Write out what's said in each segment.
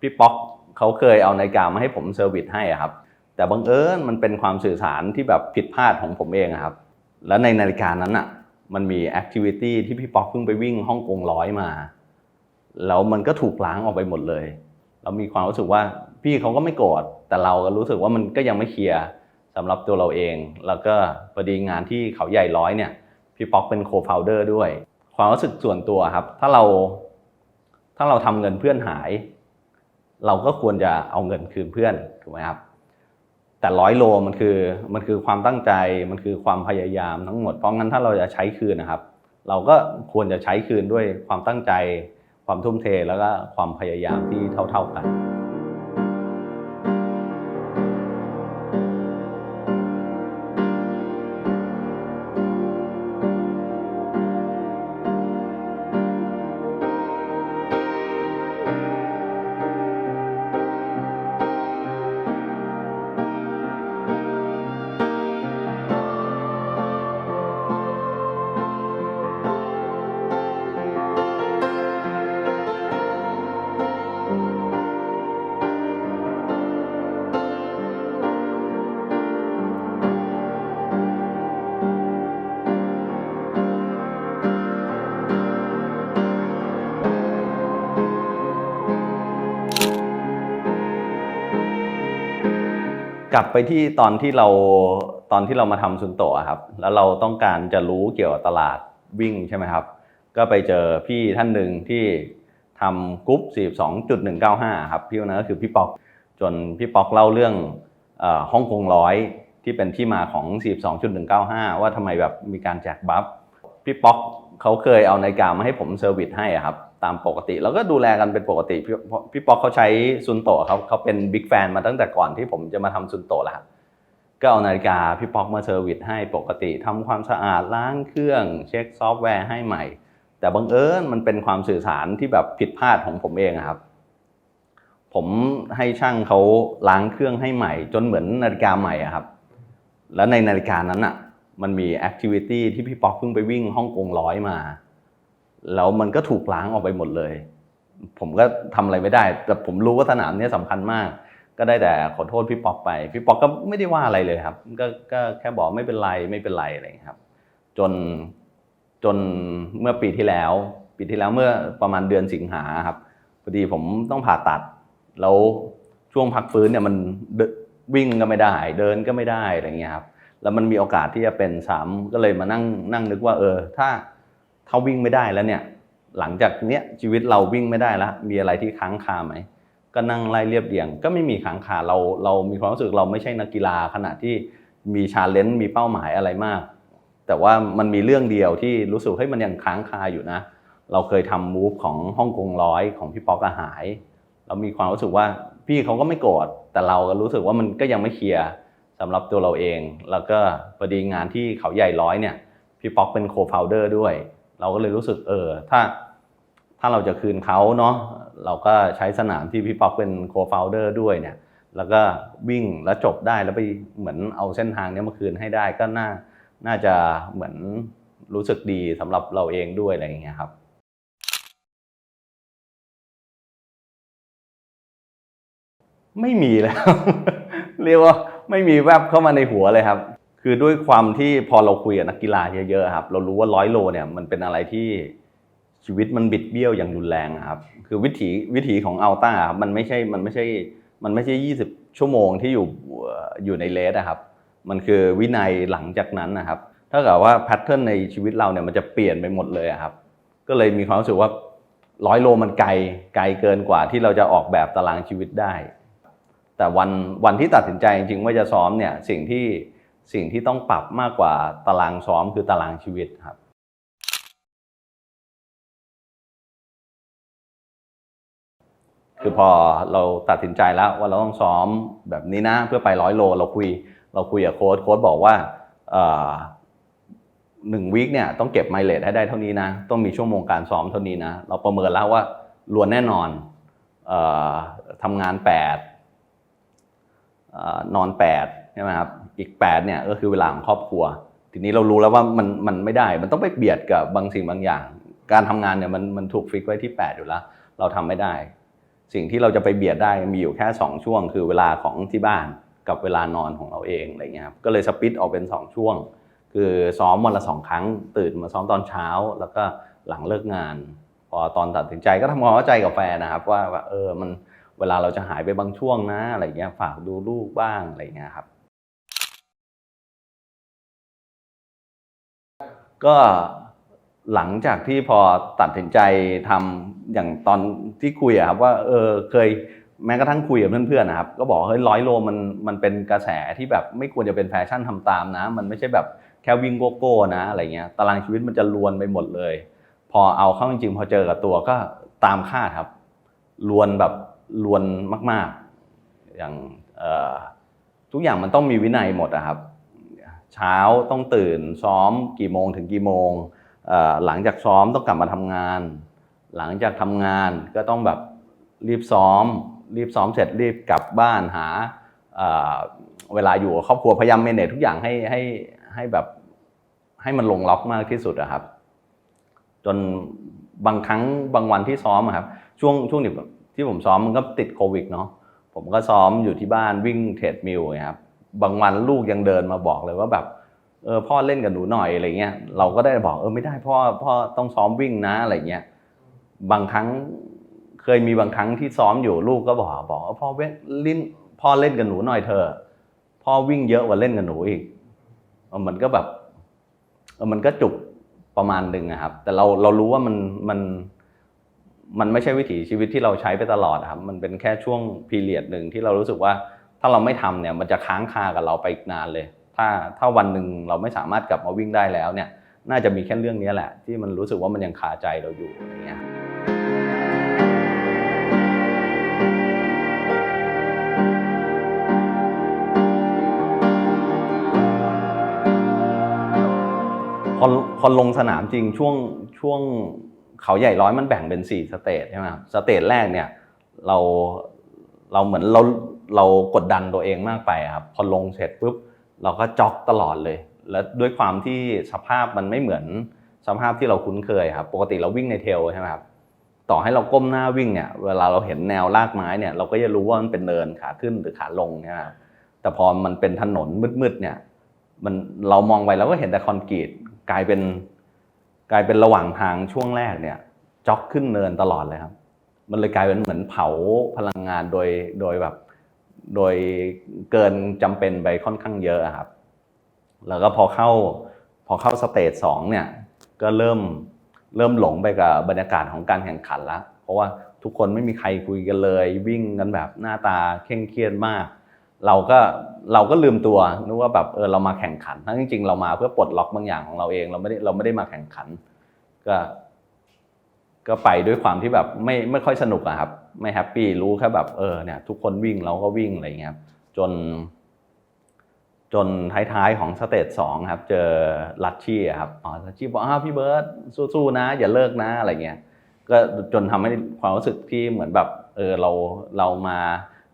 พี่ป๊อกเขาเคยเอานาฬิกามาให้ผมเซอร์วิสให้อะครับ แต่บังเอิญมันเป็นความสื่อสารที่แบบผิดพลาดของผมเองอะครับ แล้วในนาฬิกานั้นอะ มันมีแอคทิวิตี้ที่พี่ป๊อกเพิ่งไปวิ่งฮ่องกงร้อยมา แล้วมันก็ถูกล้างออกไปหมดเลย เรามีความรู้สึกว่าพี่เขาก็ไม่โกรธแต่เราก็รู้สึกว่ามันก็ยังไม่เคลียร์สำหรับตัวเราเอง แล้วก็พอดีงานที่เขาใหญ่ร้อยเนี่ยพี่ป๊อกเป็นโคฟ o u เดอร์ด้วย ความรู้สึกส่วนตัวครับ ถ้าเราถ้าเราทำเงินเพื่อนหาย เราก็ควรจะเอาเงินคืนเพื่อนถูกไหมครับแต่ร้อยโลมันคือมันคือความตั้งใจมันคือความพยายามทั้งหมดเพราะงั้นถ้าเราจะใช้คืนนะครับ เราก็ควรจะใช้คืนด้วยความตั้งใจ ความทุ่มเทแล้วก็ความพยายามที่เท่า ๆกัน กลับไปที่ตอนที่เราตอนที่เรามาทำซุนโตะครับ แล้วเราต้องการจะรู้เกี่ยวกับตลาดวิ่งใช่ไหมครับ ก็ไปเจอพี่ท่านหนึ่งที่ทำกรุ๊ป42.195 ครับ พี่คนนั้นก็คือพี่ป๊อก จนพี่ป๊อกเล่าเรื่องอฮ่องกงร้อยที่เป็นที่มาของ 42.195 ว่าทำไมแบบมีการแจกบัฟ พี่ป๊อกเขาเคยเอานาฬิกามาให้ผมเซอร์วิสให้ครับ ตามปกติ แล้วก็ดูแลกันเป็นปกติพี่พี่ป๊อกเขาใช้ซุนโตะเขาเขาเป็นบิ๊กแฟนมาตั้งแต่ก่อนที่ผมจะมาทำซุนโตะแล้วครับก็เอานาฬิกาพี่ป๊อกมาเซอร์วิสให้ปกติทำความสะอาดล้างเครื่อง เช็คซอฟต์แวร์ให้ใหม่ แต่บังเอิญมันเป็นความสื่อสารที่แบบผิดพลาดของผมเองครับ ผมให้ช่างเขาล้างเครื่องให้ใหม่ จนเหมือนนาฬิกาใหม่อะครับ แล้วในนาฬิกานั้นอะ มันมีแอคทิวิตี้ที่พี่ป๊อกเพิ่งไปวิ่งฮ่องกงร้อยมา แล้วมันก็ถูกล้างออกไปหมดเลย ผมก็ทำอะไรไม่ได้ แต่ผมรู้ว่าสนามนี้ยสำคัญมาก ก็ได้แต่ขอโทษพี่ป๊อกไป พี่ป๊อกก็ไม่ได้ว่าอะไรเลยครับ ก็ก็แค่บอกไม่เป็นไรไม่เป็นไรอะไรอย่างนี้ครับ จนจนเมื่อปีที่แล้ว ปีที่แล้วเมื่อประมาณเดือนสิงหาครับพอดีผมต้องผ่าตัด แล้วช่วงพักฟื้นเนี่ยมันเดินวิ่งก็ไม่ได้ เดินก็ไม่ได้อะไรเงี้ยครับแล้วมันมีโอกาสที่จะเป็นซ้ำก็เลยมานั่งนั่งนึกว่าเออ ถ้า ถ้าวิ่งไม่ได้แล้วเนี่ย หลังจากเนี้ยชีวิตเราวิ่งไม่ได้แล้ว มีอะไรที่ค้างคาไหมก็นั่งไล่เรียบเรียง ก็ไม่มีค้างคาเราเรามีความรู้สึกเราไม่ใช่นักกีฬาขณะที่มีชาเลนจ์มีเป้าหมายอะไรมาก แต่ว่ามันมีเรื่องเดียวที่รู้สึกให้ยมันยังค้างคาอยู่นะ เราเคยทำมูฟของฮ่องกงร้อยของพี่ป๊อกอหาย เรามีความรู้สึกว่าพี่เขาก็ไม่โกรธแต่เราก็รู้สึกว่ามันก็ยังไม่เคลียร์สำหรับตัวเราเอง แล้วก็พอดีงานที่เขาใหญ่ร้อยเนี่ยพี่ป๊อกเป็นโคฟ o u เดอร์ด้วย เราก็เลยรู้สึกเออถ้าถ้าเราจะคืนเขาเนาะเราก็ใช้สนามที่พี่ป๊อกเป็นโคฟ o u เดอร์ด้วยเนี่ย แล้วก็วิ่งแล้วจบได้แล้วไปเหมือนเอาเส้นทางนี้มาคืนให้ได้ก็น่าน่าจะเหมือนรู้สึกดีสำหรับเราเองด้วยอะไรอย่างเงี้ยครับไม่มีแล้ว เรียกว่าไม่มีแวบเข้ามาในหัวเลยครับ คือด้วยความที่พอเราคุยกับนักกีฬาเยอะๆครับ เรารู้ว่าร้อยโลเนี่ยมันเป็นอะไรที่ชีวิตมันบิดเบี้ยวอย่างรุนแรงครับ คือวิถีวิถีของอัลต้าครับมันไม่ใช่มันไม่ใช่มันไม่ใช่ 20 ชั่วโมงที่อยู่อยู่ในเลสอะครับ มันคือวินัยหลังจากนั้นนะครับถ้าเกิดว่าแพทเทิร์นในชีวิตเราเนี่ยมันจะเปลี่ยนไปหมดเลยครับ ก็เลยมีความรู้สึกว่าร้อยโลมันไกลไกลเกินกว่าที่เราจะออกแบบตารางชีวิตได้ แต่วันวันที่ตัดสินใจจริงๆว่าจะซ้อมเนี่ยสิ่งที่ สิ่งที่ต้องปรับมากกว่าตารางซ้อมคือตารางชีวิตครับคือพอเราตัดสินใจแล้วว่าเราต้องซ้อมแบบนี้นะ เพื่อไปร้อยโล เราคุย เราคุยกับโค้ชโค้ชบอกว่าหนึ่งวีคเนี่ยต้องเก็บไมล์เลทให้ได้เท่านี้นะ ต้องมีชั่วโมงการซ้อมเท่านี้นะ เราประเมินแล้วว่าลวนแน่นอนอทำงาน8เอ่อนอน8ใช่ไหมครับ อีก8เนี่ยก็คือเวลาของครอบครัว ทีนี้เรารู้แล้วว่ามันมันไม่ได้ มันต้องไปเบียดกับบางสิ่งบางอย่าง การทำงานเนี่ยมันมันถูกฟิกไว้ที่ 8 อยู่แล้ว เราทำไม่ได้ สิ่งที่เราจะไปเบียดได้มีอยู่แค่ 2 ช่วง คือเวลาของที่บ้านกับเวลานอนของเราเองอะไรเงี้ยครับก็เลยสปิตออกเป็น 2 ช่วง คือซ้อมวันละสองครั้ง ตื่นมาซ้อมตอนเช้า แล้วก็หลังเลิกงาน พอตอนตัดสินใจก็ทำความเข้าใจกับแฟนนะครับว่าเออมันเวลาเราจะหายไปบางช่วงนะอะไรเงี้ยฝากดูลูกบ้างอะไรเงี้ยครับ ก็หลังจากที่พอตัดสินใจทำอย่างตอนที่คุยอะครับว่าเออเคยแม้กระทั่งคุยกับเพื่อนๆนะครับ ก็บอกเฮ้ยร้อยโลมันมันเป็นกระแสที่แบบไม่ควรจะเป็นแฟชั่นทำตามนะ มันไม่ใช่แบบแค่วิ่งโกโก้นะอะไรเงี้ยตารางชีวิตมันจะลวนไปหมดเลย พอเอาเข้าจริงๆพอเจอกับตัวก็ตามคาดครับลวนแบบลวนมาก ๆ อย่างเอ่อทุกอย่างมันต้องมีวินัยหมดอะครับ เช้าต้องตื่นซ้อมกี่โมงถึงกี่โมง หลังจากซ้อมต้องกลับมาทำงาน หลังจากทำงานก็ต้องแบบรีบซ้อม รีบซ้อมเสร็จรีบกลับบ้านหาเวลาอยู่กับครอบครัวพยายามเมเนจทุกอย่างให้ให้ให้แบบให้มันลงล็อกมากที่สุดอะครับ จนบางครั้งบางวันที่ซ้อมครับ ช่วงช่วงที่ผมซ้อมมันก็ติดโควิดเนาะผมก็ซ้อมอยู่ที่บ้านวิ่งเทรดมิลครับ บางวันลูกยังเดินมาบอกเลยว่าแบบเออพ่อเล่นกับหนูหน่อยอะไรเงี้ยเราก็ได้บอกเออไม่ได้พ่อพ่อต้องซ้อมวิ่งนะอะไรเงี้ยบางครั้งเคยมีบางครั้งที่ซ้อมอยู่ลูกก็บอกบอกว่าพ่อเล่นลิ้นพ่อเล่นกับหนูหน่อยเถอพ่อวิ่งเยอะกว่าเล่นกับหนูอีกมันก็แบบเออมันก็จุกประมาณหนึ่งอะครับ แต่เราเรารู้ว่ามันมันมันไม่ใช่วิถีชีวิตที่เราใช้ไปตลอดครับ มันเป็นแค่ช่วงพีเรียดหนึ่งที่เรารู้สึกว่า ถ้าเราไม่ทำเนี่ยมันจะค้างคากับเราไปอีกนานเลย ถ้าถ้าวันหนึ่งเราไม่สามารถกลับมาวิ่งได้แล้วเนี่ยน่าจะมีแค่เรื่องนี้แหละ ที่มันรู้สึกว่ามันยังคาใจเราอยู่อะไรเงี้ยพอพอลงสนามจริงช่วงช่วงเขาใหญ่ร้อยมันแบ่งเป็น 4 สเตจใช่ไหมครับสเตจแรกเนี่ยเรา เราเหมือนเราเรากดดันตัวเองมากไปครับพอลงเสร็จปุ๊บเราก็จ็อกตลอดเลย แล้วด้วยความที่สภาพมันไม่เหมือนสภาพที่เราคุ้นเคยครับ ปกติเราวิ่งในเทลใช่ไหมครับต่อให้เราก้มหน้าวิ่งเนี่ยเวลาเราเห็นแนวลากไม้เนี่ยเราก็จะรู้ว่ามันเป็นเนินขาขึ้นหรือขาลงนะครับแต่พอมันเป็นถนนมืดๆเนี่ยมันเรามองไปเราก็เห็นแต่คอนกรีตกลายเป็น กลายเป็นระหว่างทางช่วงแรกเนี่ยจ็อกขึ้นเนินตลอดเลยครับ มันเลยกลายเป็นเหมือนเผาพลังงานโดยโดยแบบโดยเกินจำเป็นไปค่อนข้างเยอะอะครับ แล้วก็พอเข้าพอเข้าสเตจสองเนี่ยก็เริ่มเริ่มหลงไปกับบรรยากาศของการแข่งขันละเพราะว่าทุกคนไม่มีใครคุยกันเลย วิ่งกันแบบหน้าตาเคร่งเครียดมาก เราก็เราก็ลืมตัวนึกว่าแบบเออเรามาแข่งขันทั้งจริงๆเรามาเพื่อปลดล็อกบางอย่างของเราเอง เราไม่ได้เราไม่ได้มาแข่งขัน ก็ ก็ไปด้วยความที่แบบไม่ไม่ค่อยสนุกอะครับ ไม่แฮปปี้รู้แค่แบบเออเนี่ยทุกคนวิ่งเราก็วิ่งอะไรเงี้ยครับจน จนท้ายๆของสเตจสองครับ เจอลัชชี่ครับอ๋อลัชชี่บอกอ้าวพี่เบิร์ตสู้ๆนะ อย่าเลิกนะอะไรเงี้ยก็จนทำให้ความรู้สึกที่เหมือนแบบเออเราเรามา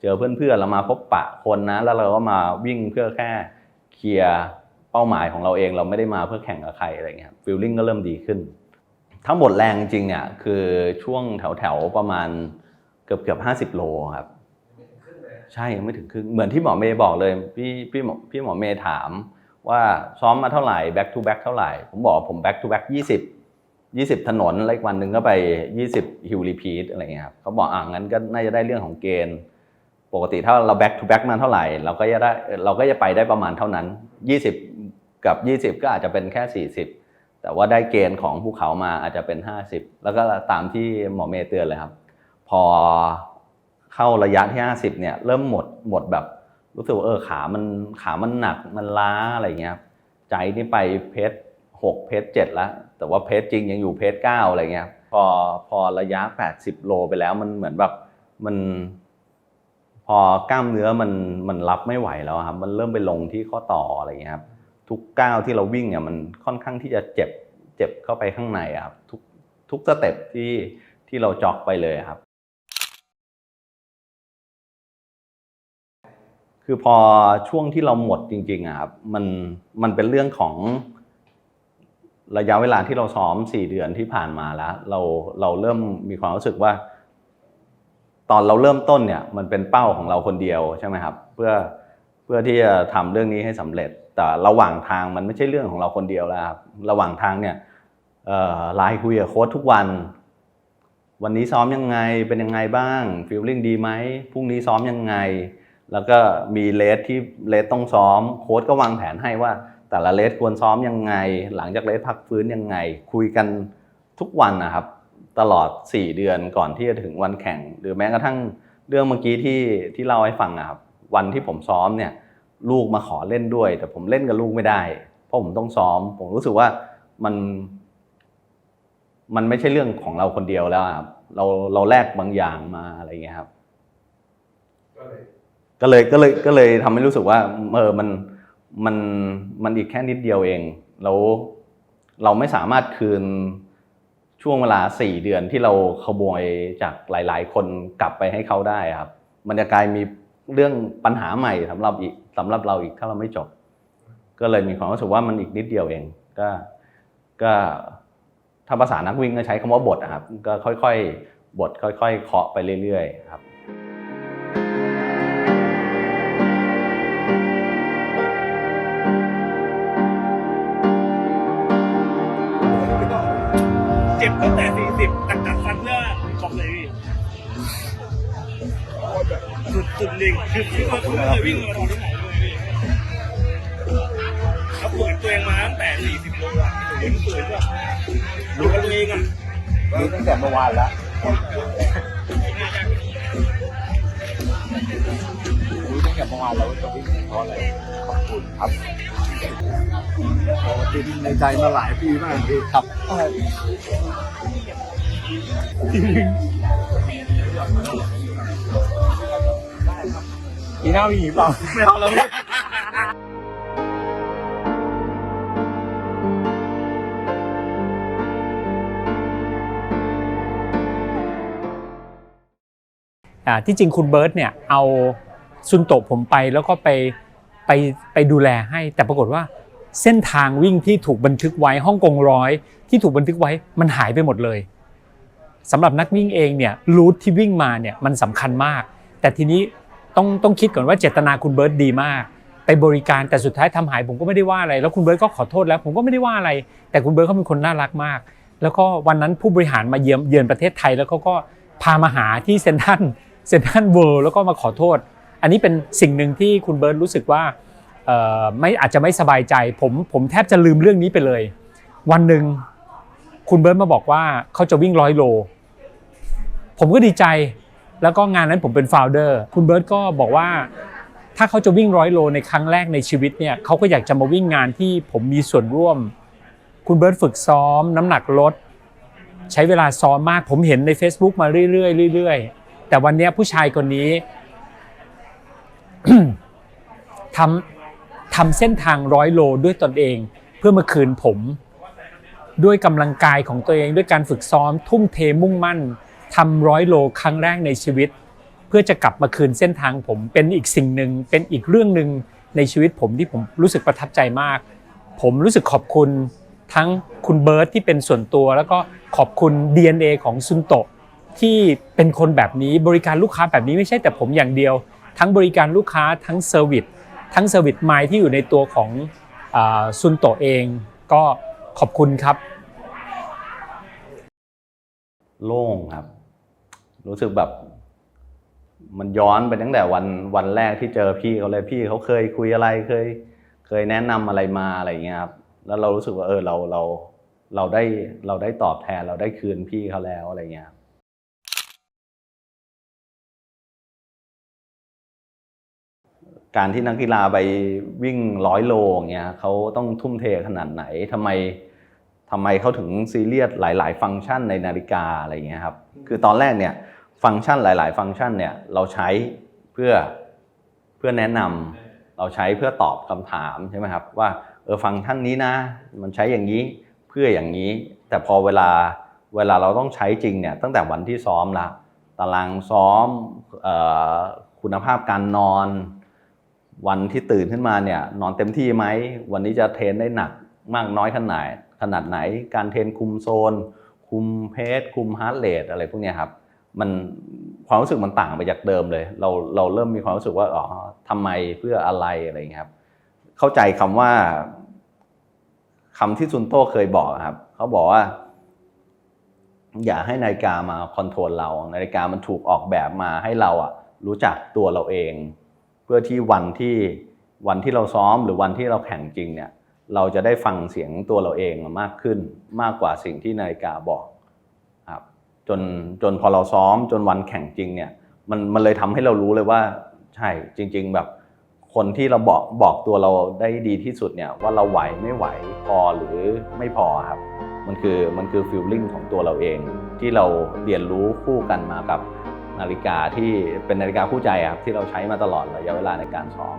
เจอเพื่อนๆเรามาพบปะคนนะ แล้วเราก็มาวิ่งเพื่อแค่เคลียร์เป้าหมายของเราเอง เราไม่ได้มาเพื่อแข่งกับใครอะไรเงี้ยฟิลลิ่งก็เริ่มดีขึ้น ทั้งหมดแรงจริงเนี่ย คือช่วงแถวๆประมาณเกือบเกือบห้าสิบโลครับใช่ยังไม่ถึงครึ่งเหมือนที่หมอเมย์บอกเลย พี่พี่หมอพี่หมอเมย์ถาม ว่าซ้อมมาเท่าไหร่ back to back เท่าไหร่ ผมบอกว่าผม back to back 20 20ถนนแล้วอีกวันหนึ่งก็ไป20 hill repeat อะไรเงี้ยครับเขาบอกอ่างั้นก็น่าจะได้เรื่องของเกณฑ์ ปกติถ้าเรา back to back มาเท่าไหร่ เราก็จะได้เราก็จะไปได้ประมาณเท่านั้น20กับ20ก็อาจจะเป็นแค่40 แต่ว่าได้เกณฑ์ของภูเขามาอาจจะเป็น 50 แล้วก็ตามที่หมอเมย์เตือนเลยครับ พอเข้าระยะที่ 50เนี่ยเริ่มหมดหมดแบบรู้สึกว่าเออขามันขามันหนักมันล้าอะไรเงี้ยครับใจนี่ไปเพชรหกเพชรเจ็ดแล้ว แต่ว่าเพชรจริงยังอยู่เพชรเก้าอะไรเงี้ยพอพอระยะ 80 โลไปแล้วมันเหมือนแบบมันพอกล้ามเนื้อมันมันรับไม่ไหวแล้วครับ มันเริ่มไปลงที่ข้อต่ออะไรเงี้ยครับ ทุกก้าวที่เราวิ่งเนี่ยมันค่อนข้างที่จะเจ็บเจ็บเข้าไปข้างในครับทุกทุกสเต็ปที่ที่เราจ็อกไปเลยครับ คือพอช่วงที่เราหมดจริงๆครับมันมันเป็นเรื่องของระยะเวลาที่เราซ้อมสี่เดือนที่ผ่านมาแล้ว เราเราเริ่มมีความรู้สึกว่า ตอนเราเริ่มต้นเนี่ย มันเป็นเป้าของเราคนเดียวใช่ไหมครับ เพื่อเพื่อที่จะทำเรื่องนี้ให้สำเร็จ แต่ระหว่างทางมันไม่ใช่เรื่องของเราคนเดียวแล้วครับระหว่างทางเนี่ยไลน์คุยกับโค้ชทุกวัน วันนี้ซ้อมยังไงเป็นยังไงบ้างฟีลลิ่งดีไหมพรุ่งนี้ซ้อมยังไง แล้วก็มีเลสที่เลสต้องซ้อม โค้ชก็วางแผนให้ว่า แต่ละเลสควรซ้อมยังไง หลังจากเลสพักฟื้นยังไง คุยกันทุกวันนะครับ ตลอด 4 เดือนก่อนที่จะถึงวันแข่ง หรือแม้กระทั่งเรื่องเมื่อกี้ที่ที่เล่าให้ฟังอะครับวันที่ผมซ้อมเนี่ย ลูกมาขอเล่นด้วย แต่ผมเล่นกับลูกไม่ได้ เพราะผมต้องซ้อม ผมรู้สึกว่ามัน มันไม่ใช่เรื่องของเราคนเดียวแล้วครับเราเราแลกบางอย่างมาอะไรเงี้ยครับ ก็เลยก็เลยก็เลยทำให้รู้สึกว่าเออมันมันมันอีกแค่นิดเดียวเอง แล้วเราไม่สามารถคืนช่วงเวลาสี่เดือนที่เราขโมยจากหลาย ๆ คนกลับไปให้เขาได้ครับ มันจะกลายมีเรื่องปัญหาใหม่สำหรับอีก สำหรับเราอีกถ้าเราไม่จบ ก็เลยมีความรู้สึกว่ามันอีกนิดเดียวเอง ก็ก็ถ้าภาษานักวิ่งก็ใช้คำว่าบทนะครับ ก็ค่อยๆ บทค่อยๆ เคาะไปเรื่อยๆครับเจ็บตั้งแต่สี่สิบตักกัดฟันเพื่อบอกเลยพี่สุดสุดลิงคือคือว่าผมไม่เคยวิ่งมาราธอนที่ไหน องอะรู้ตั้งแต่เมื่อวานแล้วรู้ตั้งแต่เมื่อวานแล้วว่าจะวิ่งเพราะอะไรขอบคุณครับปกติในใจมาหลายปีมากพี่ครับปีหน้ามีอีกเปล่าไม่เอาแล้ว ที่จริงคุณเบิร์ตเนี่ยเอาซุนโตะผมไปแล้วก็ไปไปไปดูแลให้ แต่ปรากฏว่าเส้นทางวิ่งที่ถูกบันทึกไว้ฮ่องกงร้อยที่ถูกบันทึกไว้มันหายไปหมดเลยสำหรับนักวิ่งเองเนี่ยรูทที่วิ่งมาเนี่ยมันสำคัญมาก แต่ทีนี้ต้องต้องคิดก่อนว่าเจตนาคุณเบิร์ตดีมาก ไปบริการแต่สุดท้ายทำหายผมก็ไม่ได้ว่าอะไร แล้วคุณเบิร์ตก็ขอโทษแล้ว ผมก็ไม่ได้ว่าอะไร แต่คุณเบิร์ตเขาเป็นคนน่ารักมาก แล้วก็วันนั้นผู้บริหารมาเยือนเยือนประเทศไทยแล้วเขาก็พามาหาที่เซนทัน เซนทรันเวิลด์แล้วก็มาขอโทษ อันนี้เป็นสิ่งหนึ่งที่คุณเบิร์ตรู้สึกว่าไม่อาจจะไม่สบายใจ ผมผมแทบจะลืมเรื่องนี้ไปเลย วันหนึ่งคุณเบิร์ตมาบอกว่าเขาจะวิ่งร้อยโล ผมก็ดีใจ แล้วก็งานนั้นผมเป็นฟาวเดอร์คุณเบิร์ตก็บอกว่าถ้าเขาจะวิ่งร้อยโลในครั้งแรกในชีวิตเนี่ยเขาก็อยากจะมาวิ่งงานที่ผมมีส่วนร่วม คุณเบิร์ตฝึกซ้อม น้ำหนักลด ใช้เวลาซ้อมมาก ผมเห็นใน Facebook มาเรื่อยๆเรื่อยๆ แต่วันนี้ผู้ชายคนนี้ทำทำเส้นทางร้อยโลด้วยตนเอง เพื่อมาคืนผม ด้วยกำลังกายของตัวเองด้วยการฝึกซ้อม ทุ่มเทมุ่งมั่นทำร้อยโลครั้งแรกในชีวิต เพื่อจะกลับมาคืนเส้นทางผมเป็นอีกสิ่งหนึ่งเป็นอีกเรื่องหนึ่งในชีวิตผมที่ผมรู้สึกประทับใจมาก ผมรู้สึกขอบคุณทั้งคุณเบิร์ตที่เป็นส่วนตัว แล้วก็ขอบคุณ DNA ของซุนโตะ ที่เป็นคนแบบนี้บริการลูกค้าแบบนี้ไม่ใช่แต่ผมอย่างเดียว ทั้งบริการลูกค้าทั้งเซอร์วิสทั้งเซอร์วิสไมล์ที่อยู่ในตัวของซุนโตเอง ก็ขอบคุณครับ โล่งครับ รู้สึกแบบ มันย้อนไปตั้งแต่วันวันแรกที่เจอพี่เขาเลยพี่เขาเคยคุยอะไรเคย เคยแนะนำอะไรมาอะไรเงี้ยครับแล้วเรารู้สึกว่าเออเราเราเราได้เราได้ตอบแทนเราได้คืนพี่เขาแล้วอะไรเงี้ย การที่นักกีฬาไปวิ่งร้อยโลอย่างเงี้ยเขาต้องทุ่มเทขนาดไหนทำไมทำไมเขาถึงซีเรียสหลาย ๆ ฟังก์ชันในนาฬิกาอะไรเงี้ยครับคือตอนแรกเนี่ยฟังก์ชันหลาย ๆ ฟังก์ชันเนี่ยเราใช้เพื่อเพื่อแนะนำเราใช้เพื่อตอบคำถามใช่ไหมครับว่าเออฟังก์ชันนี้นะ มันใช้อย่างนี้เพื่ออย่างนี้ แต่พอเวลาเวลาเราต้องใช้จริงเนี่ยตั้งแต่วันที่ซ้อมละตารางซ้อมเออคุณภาพการนอน วันที่ตื่นขึ้นมาเนี่ยนอนเต็มที่ไหม วันนี้จะเทรนได้หนักมากน้อยขนาดขนาดไหน การเทรนคุมโซน คุมเพสคุมฮาร์ดเรทอะไรพวกนี้ครับมันความรู้สึกมันต่างไปจากเดิมเลย เราเราเริ่มมีความรู้สึกว่าอ๋อทำไมเพื่ออะไรอะไรอย่างเงี้ครับ เข้าใจคำว่าคำที่ซุนโต้เคยบอกครับ เขาบอกว่า อย่าให้นาฬิกามาคอนโทรลเรานาฬิกามันถูกออกแบบมาให้เราอะรู้จักตัวเราเอง เพื่อที่วันที่วันที่เราซ้อมหรือวันที่เราแข่งจริงเนี่ยเราจะได้ฟังเสียงตัวเราเองมากขึ้นมากกว่าสิ่งที่นาฬิกาบอกครับจนจนพอเราซ้อมจนวันแข่งจริงเนี่ยมันมันเลยทำให้เรารู้เลยว่าใช่จริง ๆ แบบคนที่เราบอกบอกตัวเราได้ดีที่สุดเนี่ยว่าเราไหวไม่ไหวพอหรือไม่พอครับมันคือมันคือฟิลลิ่งของตัวเราเองที่เราเรียนรู้คู่กันมากับ นาฬิกาที่เป็นนาฬิกาคู่ใจครับที่เราใช้มาตลอดระยะเวลาในการซ้อม